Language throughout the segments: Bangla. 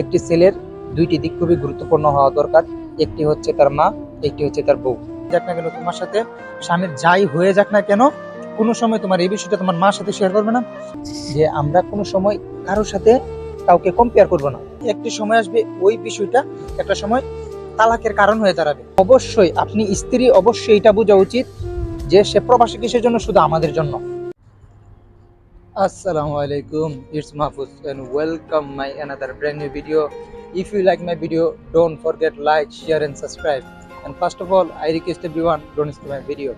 একটি ছেলের দুইটি দিক খুবই গুরুত্বপূর্ণ হওয়া দরকার। একটি হচ্ছে তার মা, একটি হচ্ছে তার বউ। যাক না কেন, তোমার সাথে স্বামীর যাই হয়ে যাক না কেন, কোনো সময় তোমার এই বিষয়টা তোমার মার সাথে শেয়ার করবে না। যে আমরা কোনো সময় কারোর সাথে কাউকে কম্পেয়ার করব না। একটি সময় আসবে, ওই বিষয়টা একটা সময় তালাকের কারণ হয়ে দাঁড়াবে। অবশ্যই, আপনি স্ত্রী, অবশ্যই এটা বোঝা উচিত যে সে প্রবাসী কিসের জন্য? শুধু আমাদের জন্য। আসসালামু আলাইকুম it's Mahfuz and welcome my another brand new video if you like my video don't forget like share and subscribe and first of all I request everyone don't skip my video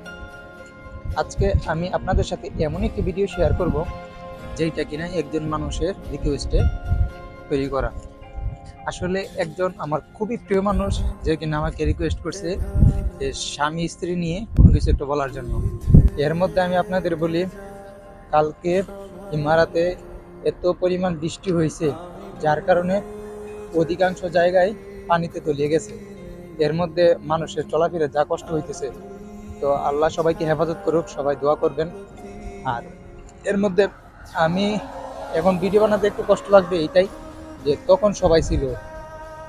আজকে আমি আপনাদের সাথে এমন একটি ভিডিও শেয়ার করব, যেইটা কিনা একজন মানুষের রিকোয়েস্টে তৈরি করা। আসলে একজন আমার খুবই প্রিয় মানুষ, যে কিনা আমাকে রিকোয়েস্ট করছে যে স্বামী, স্ত্রী নিয়ে কোনো কিছু একটা বলার জন্য। এর মধ্যে আমি আপনাদের বলি, কালকে ইমারাতে এত পরিমাণ বৃষ্টি হয়েছে, যার কারণে অধিকাংশ জায়গায় পানিতে তলিয়ে গেছে। এর মধ্যে মানুষের চলাফেরা যা কষ্ট হইতেছে, তো আল্লাহ সবাইকে হেফাজত করুক, সবাই দোয়া করবেন। আর এর মধ্যে আমি এখন ভিডিও বানাতে একটু কষ্ট লাগবে এইটাই যে তখন সবাই ছিল,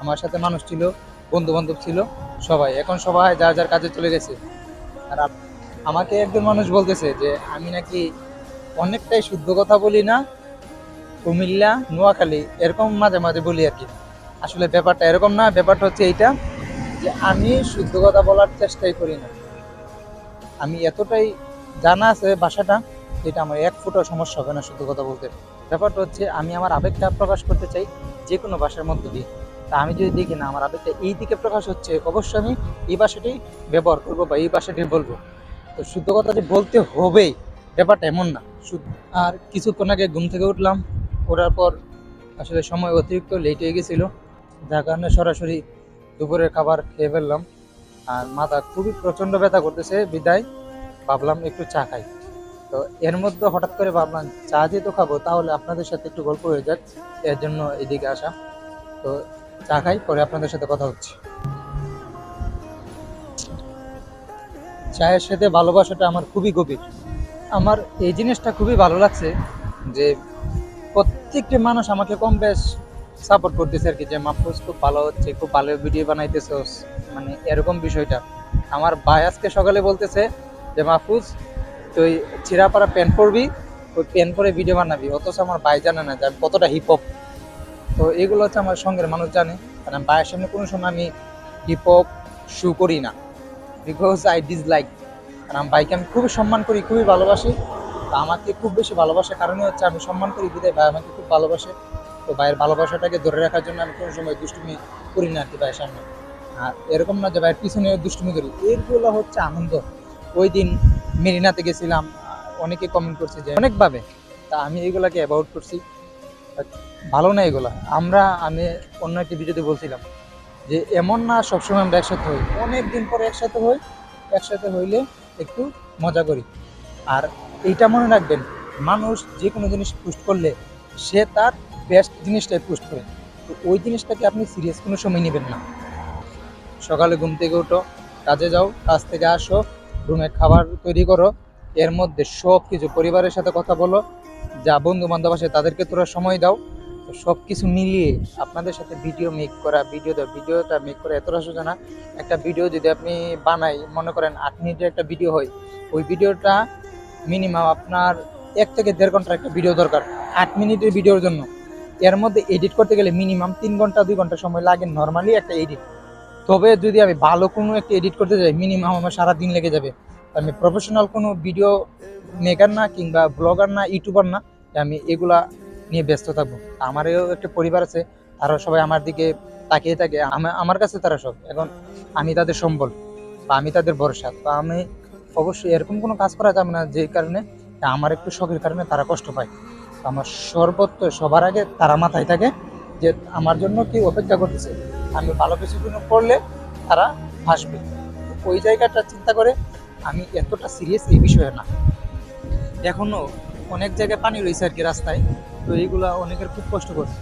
আমার সাথে মানুষ ছিল বন্ধু বান্ধব ছিল, সবাই। এখন সবাই যার যার কাজে চলে গেছে। আর আমাকে একজন মানুষ বলতেছে যে, আমি নাকি অনেকটাই শুদ্ধ কথা বলি না। কুমিল্লা, নোয়াখালী, এরকম মাঝে মাঝে বলি আর কি। আসলে ব্যাপারটা এরকম না, ব্যাপারটা হচ্ছে এইটা যে আমি শুদ্ধ কথা বলার চেষ্টাই করি না। আমি এতটাই জানা আছে ভাষাটা যেটা আমার এক ফুটো সমস্যা হবে না শুদ্ধ কথা বলতে। ব্যাপারটা হচ্ছে আমি আমার আবেগটা প্রকাশ করতে চাই যে কোনো ভাষার মধ্য দিয়ে। তা আমি যদি দেখি না, আমার আবেগটা এই দিকে প্রকাশ হচ্ছে, অবশ্যই আমি এই ভাষাটি ব্যবহার করব বা এই ভাষাটি বলব। তো শুদ্ধ কথা যে বলতে হবেই, ব্যাপারটা এমন না। আর কিছুক্ষণ আগে ঘুম থেকে উঠলাম, ওঠার পর আসলে সময় অতিরিক্ত লেট হয়ে গেছিল, যার কারণে সরাসরি দুপুরের খাবার খেয়ে ফেললাম। আর মাথা খুবই প্রচণ্ড ব্যথা করতেছে, বিদায় ভাবলাম একটু চা খাই। তো এর মধ্যে হঠাৎ করে ভাবলাম, চা যেহেতু খাব, তাহলে আপনাদের সাথে একটু গল্প হয়ে যাক, এর জন্য এদিকে আসা। তো চা খাই, পরে আপনাদের সাথে কথা হচ্ছে। চায়ের সাথে ভালোবাসাটা আমার খুবই গভীর। আমার এই জিনিসটা খুবই ভালো লাগছে যে প্রত্যেকটি মানুষ আমাকে কম বেশ সাপোর্ট করতেছে আর কি, যে, মাহফুজ, খুব ভালো হচ্ছে, খুব ভালো ভিডিও বানাইতেছস মানে এরকম বিষয়টা। আমার ভাই আজকে সকালে বলতেছে যে, মাহফুজ, তুই চিরাপাড়া প্যান্ট পরবি ওই প্যান্ট পরে ভিডিও বানাবি। অথচ আমার ভাই জানে না যে আমি কতটা হিপ হপ তো এগুলো হচ্ছে আমার সঙ্গের মানুষ জানে। কারণ ভাইয়ের সামনে কোনো সময় আমি হিপ হপ শু করি না। বিকজ আই ডিসলাইক কারণ ভাইকে আমি খুবই সম্মান করি, খুবই ভালোবাসি। তো আমাকে খুব বেশি ভালোবাসার কারণে হচ্ছে আমি সম্মান করি বিদায়। ভাই আমাকে খুব ভালোবাসে। তো ভাইয়ের ভালোবাসাটাকে ধরে রাখার জন্য আমি কোনো সময় দুষ্টুমি করি না আর কি ভাইয়ের সামনে। আর এরকম না যে ভাইয়ের পিছনে দুষ্টুমি করি। এগুলো হচ্ছে আনন্দ। ওই দিন মেরিনাতে গেছিলাম, অনেকে কমেন্ট করছে যে অনেকভাবে। তা আমি এগুলাকে অ্যাভয়েড করছি। ভালো না এগুলা। আমরা, আমি অন্য একটি ভিডিওতে বলছিলাম যে এমন না সবসময় আমরা একসাথে হই। অনেক দিন পরে একসাথে হই। একসাথে হইলে একটু মজা করি। আর এইটা মনে রাখবেন, মানুষ যে কোনো জিনিস পোস্ট করলে সে তার বেস্ট জিনিসটাই পোস্ট করে। তো ওই জিনিসটাকে আপনি সিরিয়াস কোনো সময় নেবেন না। সকালে ঘুম থেকে উঠো, কাজে যাও, কাজ থেকে আসো, রুমে খাবার তৈরি করো, এর মধ্যে সব কিছু পরিবারের সাথে কথা বলো, যা বন্ধু বান্ধব আছে তাদেরকে তোরা সময় দাও তো সব কিছু মিলিয়ে আপনাদের সাথে ভিডিও মেক করা ভিডিও ভিডিওটা মেক করা এতটা সোজা একটা ভিডিও যদি আপনি বানাই, মনে করেন আট মিনিটের একটা ভিডিও হয়, ওই ভিডিওটা মিনিমাম আপনার এক থেকে দেড় ঘণ্টার একটা ভিডিও দরকার, আট মিনিটের ভিডিওর জন্য। এর মধ্যে এডিট করতে গেলে মিনিমাম তিন ঘণ্টা, দুই ঘণ্টা সময় লাগে নর্মালি একটা এডিট তবে যদি আমি ভালো কোনো একটা এডিট করতে যাই মিনিমাম আমার সারা দিন লেগে যাবে। আমি প্রফেশনাল কোনো ভিডিও মেকার না কিংবা ব্লগার না ইউটিউবার না, আমি এগুলা নিয়ে ব্যস্ত থাকব। আমারও একটা পরিবার আছে তারা সবাই আমার দিকে তাকিয়ে থাকে। আমার কাছে তারা সব এখন আমি তাদের সম্বল বা আমি তাদের ভরসা। তো আমি অবশ্যই এরকম কোনো কাজ করা যাবে না যে কারণে আমার একটু শখের কারণে তারা কষ্ট পায়। আমার সর্বত্র সবার আগে তারা মাথায় থাকে যে আমার জন্য কি অপেক্ষা করতেছে। আমি ভালো কিছু জন্য করলে তারা হাসবে। ওই জায়গাটা চিন্তা করে আমি এতটা সিরিয়াস এই বিষয়ে না। এখনও অনেক জায়গায় পানি রয়েছে আর কি রাস্তায়। তো এইগুলা অনেকের খুব কষ্ট করছে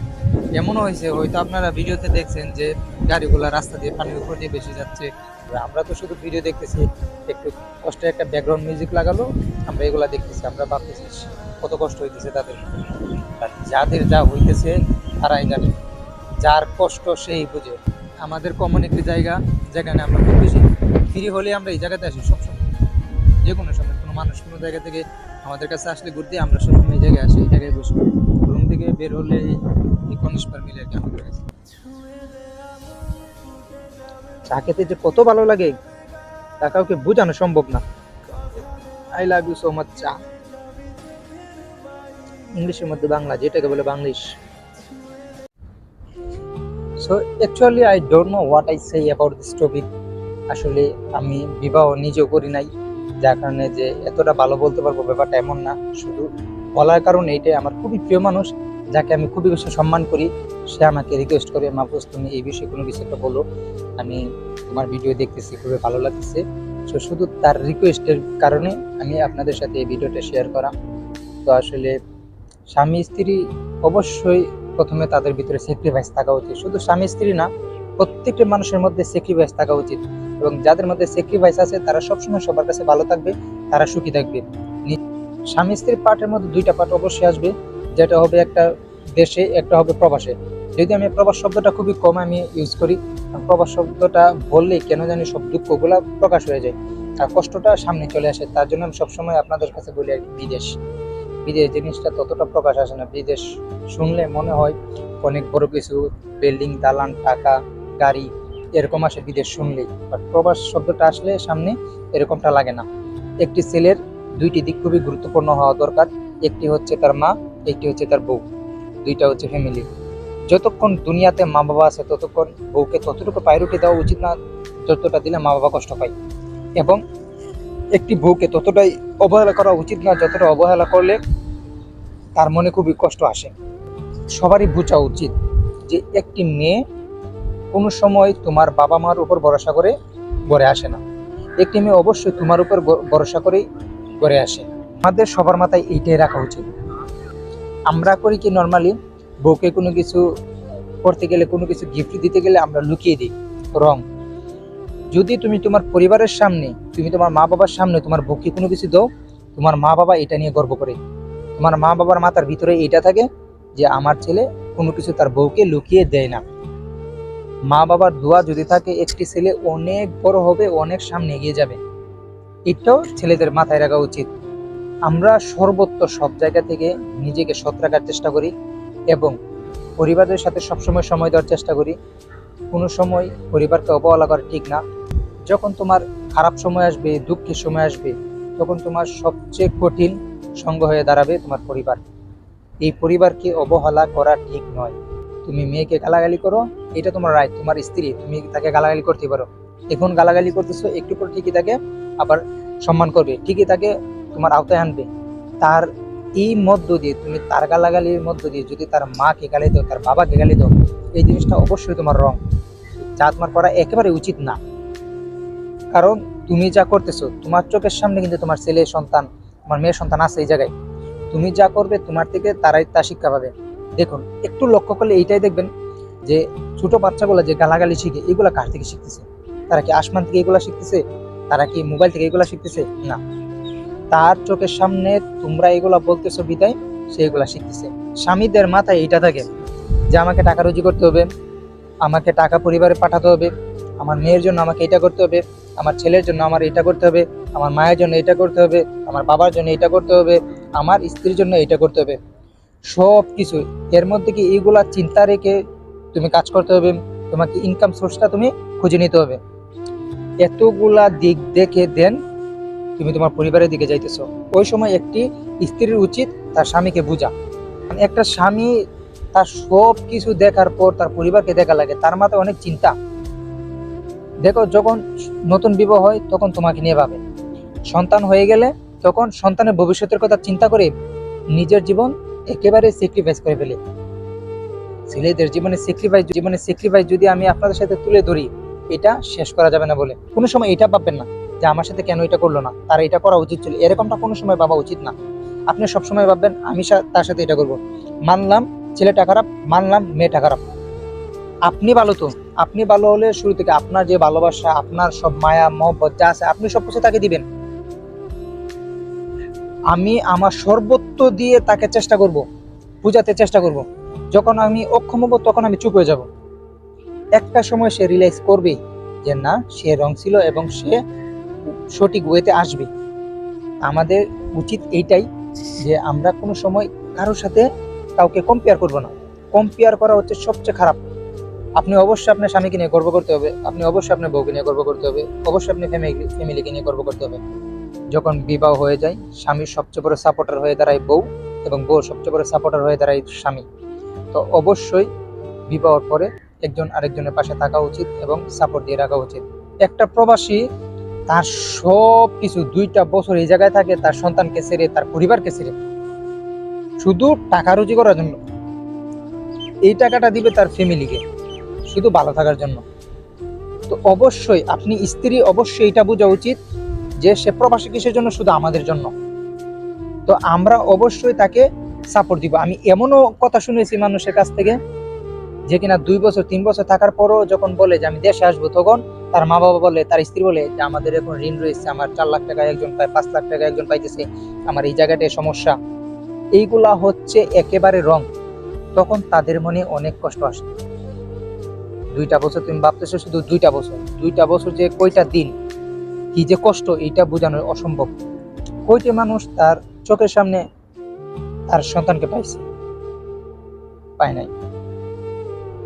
এমনও হয়েছে, হয়তো আপনারা ভিডিওতে দেখছেন যে গাড়িগুলা রাস্তা দিয়ে পানির উপর দিয়ে বেশি যাচ্ছে। আমরা তো শুধু ভিডিও দেখতেছি, একটু কষ্টে একটা ব্যাকগ্রাউন্ড মিউজিক লাগালো, আমরা এগুলা দেখতেছি, আমরা ভাবতেছি কত কষ্ট হইতেছে তাদের আর যাদের যা হইতেছে, তারাই জানে। যার কষ্ট সেই বুঝে। আমাদের কমন একটি জায়গা, যেখানে আমরা খুব বেশি ফ্রি হলে আমরা এই জায়গাতে আসি সবসময়। যে কোনো সময়, কোনো মানুষ কোনো জায়গা থেকে আমাদের কাছে আসলে ঘুরতে, আমরা সবসময় এই জায়গায় আসি, এই জায়গায় বসি। থেকে বের হলে এই কনিষ্পার মিলে আর কি আমাদের চা খেতে যে কত ভালো লাগে, তা কাউকে বোঝানো সম্ভব না। I love you so much চা। ইংলিশের মধ্যে বাংলা, যেটাকে বলে Banglish. So actually I don't know what I say about this topic আসলে আমি বিবাহ নিজেও করি নাই, যার কারণে যে এতটা ভালো বলতে পারব ব্যাপারটা এমন না। শুধু বলার কারণ এইটাই, আমার খুবই প্রিয় মানুষ। যাকে আমি খুবই বেশি সম্মান করি, সে আমাকে রিকোয়েস্ট করে, মাহফুজ, তুমি এই বিষয়ে কোনো কিছু একটা বলো। আমি তোমার ভিডিও দেখতেছি, খুবই ভালো লাগতেছে। সো শুধু তার রিকোয়েস্টের কারণে আমি আপনাদের সাথে এই ভিডিওটা শেয়ার করা। তো আসলে স্বামী, স্ত্রী অবশ্যই প্রথমে তাদের ভিতরে স্যাক্রিফাইস থাকা উচিত। শুধু স্বামী, স্ত্রী না, প্রত্যেকটি মানুষের মধ্যে স্যাক্রিফাইস থাকা উচিত। এবং যাদের মধ্যে স্যাক্রিফাইস আছে, তারা সবসময় সবার কাছে ভালো থাকবে, তারা সুখী থাকবে। স্বামী, স্ত্রীর পার্টের মধ্যে দুইটা পার্ট অবশ্যই আসবে। যেটা হবে একটা দেশে, একটা হবে প্রবাসে। যদি আমি প্রবাস শব্দটা খুবই কম আমি ইউজ করি প্রবাস শব্দটা বললেই কেন জানি সব দুঃখগুলা প্রকাশ হয়ে যায়। আর কষ্টটা সামনে চলে আসে, তার জন্য আমি সবসময় আপনাদের কাছে বলি আর বিদেশ। বিদেশ জিনিসটা ততটা প্রকাশ আসে না। বিদেশ শুনলে মনে হয় অনেক বড় কিছু, বিল্ডিং, দালান, টাকা, গাড়ি, এরকম আসে বিদেশ শুনলেই। বাট প্রবাস শব্দটা আসলে সামনে এরকমটা লাগে না। একটি ছেলের দুইটি দিক খুবই গুরুত্বপূর্ণ হওয়া দরকার। একটি হচ্ছে তার মা একটি হচ্ছে তার বউ, দুইটা হচ্ছে ফ্যামিলি যতক্ষণ দুনিয়াতে মা বাবা আছে, ততক্ষণ বউকে ততটুকু প্রায়োরিটি দেওয়া উচিত না যতটা দিলে মা বাবা কষ্ট পায়। এবং একটি বউকে ততটাই অবহেলা করা উচিত না, যতটা অবহেলা করলে তার মনে খুবই কষ্ট আসে। সবারই বোঝা উচিত যে একটি মেয়ে কোনো সময় তোমার বাবা মার উপর ভরসা করে গড়ে আসে না। একটি মেয়ে অবশ্যই তোমার উপর ভরসা করেই গড়ে আসে। আমাদের সবার মাথায় এইটাই রাখা উচিত। আমরা করি কি নর্মালি বউকে কোনো কিছু করতে গেলে, কোনো কিছু গিফট দিতে গেলে আমরা লুকিয়ে দিই, রং। যদি তুমি তোমার পরিবারের সামনে, তুমি তোমার মা বাবার সামনে তোমার বউকে কোনো কিছু দাও, তোমার মা বাবা এটা নিয়ে গর্ব করে। তোমার মা বাবার মাথার ভিতরে এটা থাকে যে আমার ছেলে কোনো কিছু তার বউকে লুকিয়ে দেয় না। মা বাবার দোয়া যদি থাকে, একটি ছেলে অনেক বড় হবে, অনেক সামনে এগিয়ে যাবে। এটাও ছেলেদের মাথায় রাখা উচিত। আমরা সর্বত্র সব জায়গা থেকে নিজেকে সৎ রাখার চেষ্টা করি এবং পরিবারের সাথে সবসময় সময় দেওয়ার চেষ্টা করি। কোনো সময় পরিবারকে অবহেলা করা ঠিক না। যখন তোমার খারাপ সময় আসবে, দুঃখের সময় আসবে, তখন তোমার সবচেয়ে কঠিন সঙ্গ হয়ে দাঁড়াবে তোমার পরিবার। এই পরিবারকে অবহেলা করা ঠিক নয়। তুমি মেয়েকে গালাগালি করো, এটা তোমার রায় তোমার স্ত্রী, তুমি তাকে গালাগালি করতে পারো। এখন গালাগালি করতেছো, একটু পর ঠিকই তাকে আবার সম্মান করবে। ঠিকই তাকে তোমার আওতায় আনবে। তার এই মধ্য দিয়ে তুমি তার গালাগালির মধ্য দিয়ে যদি তার মাকে গালি দাও, তার বাবাকে গালি দাও, এই জিনিসটা অবশ্যই তোমার রং যা তোমার করা একেবারে উচিত না। কারণ তুমি যা করতেছো, তোমার চোখের সামনে কিন্তু তোমার ছেলে, সন্তান, তোমার মেয়ের সন্তান আছে এই জায়গায়। তুমি যা করবে, তোমার থেকে তারাই তা শিক্ষা পাবে। দেখুন, একটু লক্ষ্য করলে এইটাই দেখবেন যে, ছোট বাচ্চাগুলো যে গালাগালি শিখে, এগুলা কার থেকে শিখতেছে? তারা কি আসমান থেকে এগুলা শিখতেছে? তারা কি মোবাইল থেকে এগুলা শিখতেছে? না। তার চোখের সামনে তোমরা এগুলা বলতেছো বিদায়, সে এগুলা শিখতেছে। স্বামীদের মাথায় এইটা থাকে যে আমাকে টাকা রুজি করতে হবে, আমাকে টাকা পরিবারে পাঠাতে হবে, আমার মেয়ের জন্য আমাকে এটা করতে হবে, আমার ছেলের জন্য আমার এটা করতে হবে, আমার মায়ের জন্য এটা করতে হবে, আমার বাবার জন্য এটা করতে হবে, আমার স্ত্রীর জন্য এটা করতে হবে। সব কিছু এর মধ্যে কি এইগুলা চিন্তা রেখে তুমি কাজ করতে হবে, তোমাকে ইনকাম সোর্সটা তুমি খুঁজে নিতে হবে। এতগুলা দিক দেখে দেন তুমি তোমার পরিবারের দিকে যাইতেছো। ওই সময় একটি স্ত্রীর উচিত তার স্বামীকে বোঝা। একটা স্বামী তার সব কিছু দেখার পর তার পরিবারকে দেখা লাগে, তার মাথায় অনেক চিন্তা। দেখো, যখন নতুন বিবাহ হয়, তখন তোমাকে নিয়ে ভাবে। সন্তান হয়ে গেলে তখন সন্তানের ভবিষ্যতের কথা চিন্তা করে নিজের জীবন একেবারে স্যাক্রিফাইস করে ফেলে। ছেলেদের জীবনে স্যাক্রিফাইস জীবনে স্যাক্রিফাইস যদি আমি আপনাদের সাথে তুলে ধরি, এটা শেষ করা যাবে না বলে। কোনো সময় এটা ভাববেন না। যে আমার সাথে কেন এটা করল না? তার এটা করা উচিত ছিল। এরকমটা কোনো সময় ভাবা উচিত না। আপনি সবসময় ভাববেন, আমি তার সাথে এটা করব। মানলাম, ছেলেটা খারাপ, মানলাম, মেয়েটা খারাপ। আপনি ভালো তো। আপনি ভালো হলে শুরু থেকে আপনার যে ভালোবাসা, আপনার সব মায়া, মহব্বত যা আছে, আপনি সব কিছু তাকে দিবেন। আমি আমার সর্বত্র দিয়ে তাকে চেষ্টা করব, বুঝাতে চেষ্টা করব। যখন আমি অক্ষম হব, তখন আমি চুপ হয়ে যাব। একটা সময় সে রিয়েলাইজ করবে যে না, সে রং ছিল এবং সে সঠিক ওয়েতে আসবে। আমাদের উচিত এইটাই যে আমরা কোনো সময় কারোর সাথে কাউকে কম্পেয়ার করব না। কম্পেয়ার করা হচ্ছে সবচেয়ে খারাপ। আপনি অবশ্যই আপনার স্বামীকে নিয়ে গর্ব করতে হবে, আপনি অবশ্যই আপনার বউকে নিয়ে গর্ব করতে হবে, অবশ্যই আপনি ফ্যামিলি ফ্যামিলিকে নিয়ে গর্ব করতে হবে। যখন বিবাহ হয়ে যায় স্বামীর সবচেয়ে বড় সাপোর্টার হয়ে দাঁড়ায় বউ এবং বউ সবচেয়ে বড় সাপোর্টার হয়ে দাঁড়ায় স্বামী। তো অবশ্যই বিবাহর পরে একজন আরেকজনের পাশে থাকা উচিত এবং সাপোর্ট দিয়ে রাখা উচিত। একটা প্রবাসী তার সব কিছু দুইটা বছর এই জায়গায় থাকে, তার সন্তানকে ছেড়ে, তার পরিবারকে ছেড়ে। শুধু টাকা রুজি করার জন্য। এই টাকাটা দিবে তার ফ্যামিলিকে, শুধু ভালো থাকার জন্য। তো অবশ্যই আপনি স্ত্রী, অবশ্যই এটা বোঝা উচিত যে সে প্রবাসী কিসের জন্য? শুধু আমাদের জন্য। তো আমরা অবশ্যই তাকে সাপোর্ট দিব। আমি এমনও কথা শুনেছি মানুষের কাছ থেকে যে কিনা দুই বছর, তিন বছর থাকার পরও যখন বলে যে আমি দেশে আসব, তখন তার মা বাবা বলে, তার স্ত্রী বলে যে, আমাদের এখন ঋণ রয়েছে, আমার চার লাখ টাকা একজন পায়, পাঁচ লাখ টাকা একজন পাইতেছে, আমার এই জায়গাটায় সমস্যা। এইগুলা হচ্ছে একেবারে রং। তখন তাদের মনে অনেক কষ্ট আসে। দুইটা বছর তুমি ভাবতেছো শুধু দুইটা বছর। দুইটা বছর যে কয়টা দিন, কি যে কষ্ট, এইটা বোঝানো অসম্ভব। কয়টি মানুষ তার চোখের সামনে তার সন্তানকে পাইছে? পায় নাই।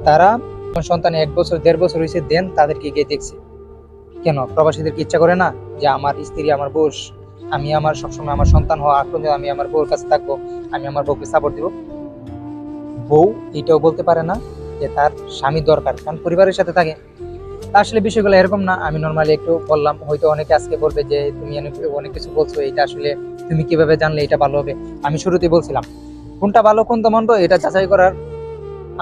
তারা সন্তান এক বছর, দেড় বছর হয়েছে দেন তাদেরকে গিয়ে দেখছে। কেন? প্রবাসীদেরকে ইচ্ছা করে না যে আমার স্ত্রী, আমার বোস আমি আমার সবসময় আমার সন্তান হওয়া পর্যন্ত আমি আমার বউর কাছে থাকব, আমি আমার বউকে সাপোর্ট দিব। বউ এটাও বলতে পারে না যে তার স্বামী দরকার, কারণ পরিবারের সাথে থাকে। আসলে বিষয়গুলো এরকম না, আমি নর্মালি একটু বললাম, হয়তো অনেকে আজকে বলবে যে তুমি অনেক অনেক কিছু বলছো, এটা আসলে তুমি কীভাবে জানলে এটা ভালো হবে? আমি শুরুতেই বলছিলাম, কোনটা ভালো, কোনটা মন্দ, এটা যাচাই করার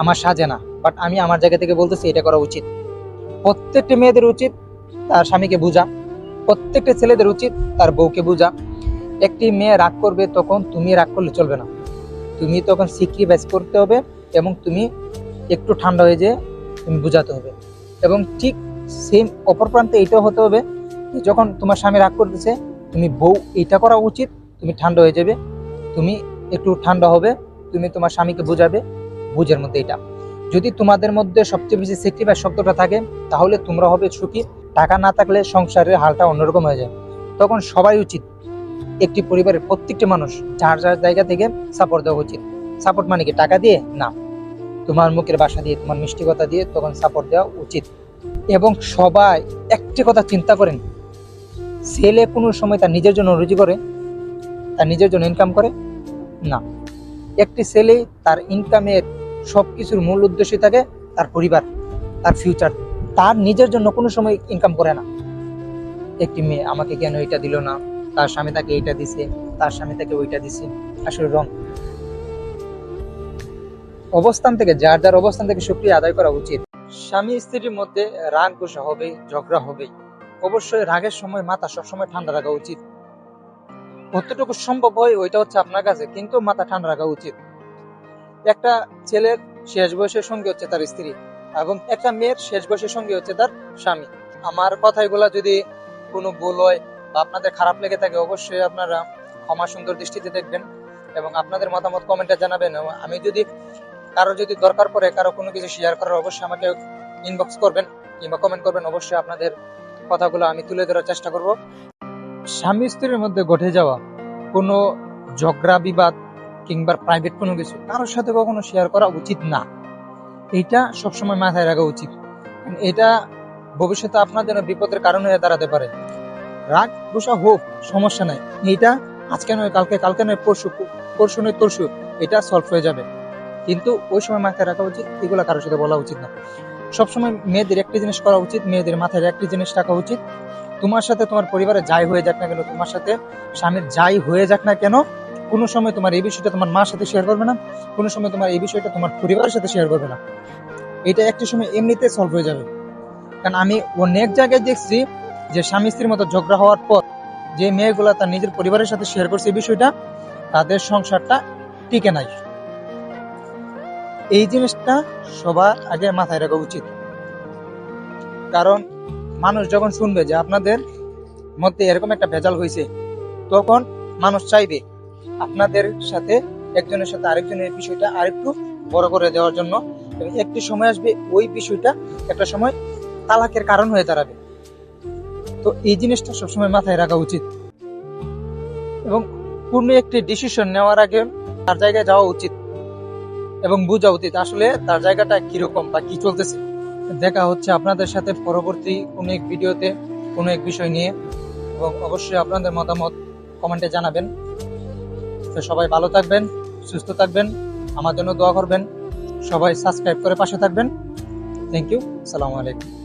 আমার সাজে না। বাট আমি আমার জায়গা থেকে বলতেছি, এটা করা উচিত। প্রত্যেকটা মেয়েদের উচিত তার স্বামীকে বোঝা। প্রত্যেকটা ছেলেদের উচিত তার বউকে বোঝা। একটি মেয়ে রাগ করবে তখন তুমি রাগ করলে চলবে না। তুমি তখন সিক্রিফাইস করতে হবে এবং তুমি একটু ঠান্ডা হয়ে যেয়ে তুমি বোঝাতে হবে। এবং ঠিক সেম অপর প্রান্তে এটাও হতে হবে যখন তোমার স্বামী রাগ করতেছে, তুমি বউ এটা করা উচিত, তুমি ঠান্ডা হয়ে যাবে, তুমি একটু ঠান্ডা হবে, তুমি তোমার স্বামীকে বোঝাবে, বুঝের মধ্যে এটা। যদি তোমাদের মধ্যে সবচেয়ে বেশি সেক্রিফাইস শব্দটা থাকে, তাহলে তোমরা হবে সুখী। টাকা না থাকলে সংসারের হালটা অন্যরকম হয়ে যায়। তখন সবাই উচিত একটি পরিবারের প্রত্যেকটি মানুষ যার যার জায়গা থেকে সাপোর্ট দেওয়া উচিত। সাপোর্ট মানে কি? টাকা দিয়ে? না। তোমার মুখের বাসা দিয়ে, তোমার মিষ্টি কথা দিয়ে তখন সাপোর্ট দেওয়া উচিত। এবং সবাই একটি কথা চিন্তা করেন। ছেলে কোনো সময় তার নিজের জন্য রুজি করে, তার নিজের জন্য ইনকাম করে? না। একটি ছেলে তার ইনকামের সব কিছুর মূল উদ্দেশ্যই থাকে তার পরিবার, তার ফিউচার তার নিজের জন্য কোনো সময় ইনকাম করে না। একটি মেয়ে আমাকে কেন এটা দিল না? তার স্বামী তাকে এইটা দিছে, তার স্বামী তাকে ওইটা দিছে। আসলে রং অবস্থান থেকে, যার যার অবস্থান থেকে শুক্রিয়া আদায় করা উচিত। স্বামী স্ত্রীর মধ্যে রাগ গোসা হবে, ঝগড়া হবে। অবশ্যই রাগের সময় মাথা সবসময় ঠান্ডা রাখা উচিত। কতটুকু সম্ভব হয় ওইটা হচ্ছে আপনার কাছে, কিন্তু মাথা ঠান্ডা রাখা উচিত। একটা ছেলের শেষ বয়সের সঙ্গে হচ্ছে তার স্ত্রী এবং একটা মেয়ের শেষ বয়সের সঙ্গে হচ্ছে তার স্বামী। আমার কথাগুলা যদি কোনো ভুল হয় বা আপনাদের খারাপ লেগে থাকে, অবশ্যই আপনারা ক্ষমা সুন্দর দৃষ্টিতে দেখবেন এবং আপনাদের মতামত কমেন্টে জানাবেন। এবং আমি যদি কারও যদি দরকার পড়ে কারও কোনো কিছু শেয়ার করার, অবশ্যই আমাকে ইনবক্স করবেন কিংবা কমেন্ট করবেন। অবশ্যই আপনাদের কথাগুলো আমি তুলে ধরার চেষ্টা করব। স্বামী স্ত্রীর মধ্যে ঘটে যাওয়া কোনো ঝগড়া বিবাদ কিংবা প্রাইভেট কোনো কিছু কারোর সাথে কখনো শেয়ার করা উচিত না। এটা সবসময় মাথায় রাখা উচিত। এটা ভবিষ্যতে আপনার জন্য বিপদের কারণ হয়ে দাঁড়াতে পারে। রাগ গোসা হোক সমস্যা নাই। এটা আজকে নয়, কালকে কালকে নয়, পরশু পরশু নয়, তরশু, এটা সলভ হয়ে যাবে। কিন্তু ওই সময় মাথায় রাখা উচিত, এগুলো কারোর সাথে বলা উচিত না। সবসময় মেয়েদের একটি জিনিস করা উচিত, মেয়েদের মাথায় একটি জিনিস রাখা উচিত। তোমার সাথে তোমার পরিবারে যাই হয়ে যাক না কেন, তোমার সাথে স্বামীর যাই হয়ে যাক না কেন কোনো সময় তোমার এই বিষয়টা তোমার মার সাথে শেয়ার করবে না, কোনো সময় তোমার এই বিষয়টা তোমার পরিবারের সাথে শেয়ার করবে না। এটা একটি সময় এমনিতে সলভ হয়ে যাবে। কারণ আমি অনেক জায়গায় দেখছি যে স্বামী স্ত্রীর মতো ঝগড়া হওয়ার পর যে মেয়েগুলা তার নিজের পরিবারের সাথে শেয়ার করছে এই বিষয়টা, তাদের সংসারটা টিকে নাই। এই জিনিসটা সবার আগে মাথায় রাখা উচিত। কারণ মানুষ যখন শুনবে যে আপনাদের মধ্যে এরকম একটা ভেজাল হয়েছে, তখন মানুষ চাইবে আপনাদের সাথে, একজনের সাথে আরেকজনের বিষয়টা আরেকটু বড় করে দেওয়ার জন্য। একটি সময় আসবে, ওই বিষয়টা একটা সময় তালাকের কারণ হয়ে দাঁড়াবে। তো এই জিনিসটা সবসময় মাথায় রাখা উচিত। এবং পূর্ণ একটি ডিসিশন নেওয়ার আগে তার জায়গায় যাওয়া উচিত এবং বোঝা উচিত আসলে তার জায়গাটা কীরকম বা কি চলতেছে। দেখা হচ্ছে আপনাদের সাথে পরবর্তী কোনো এক ভিডিওতে, কোনো এক বিষয় নিয়ে। এবং অবশ্যই আপনাদের মতামত কমেন্টে জানাবেন। তো সবাই ভালো থাকবেন, সুস্থ থাকবেন, আমার জন্য দোয়া করবেন, সবাই সাবস্ক্রাইব করে পাশে থাকবেন। থ্যাংক ইউ সালামু আলাইকুম।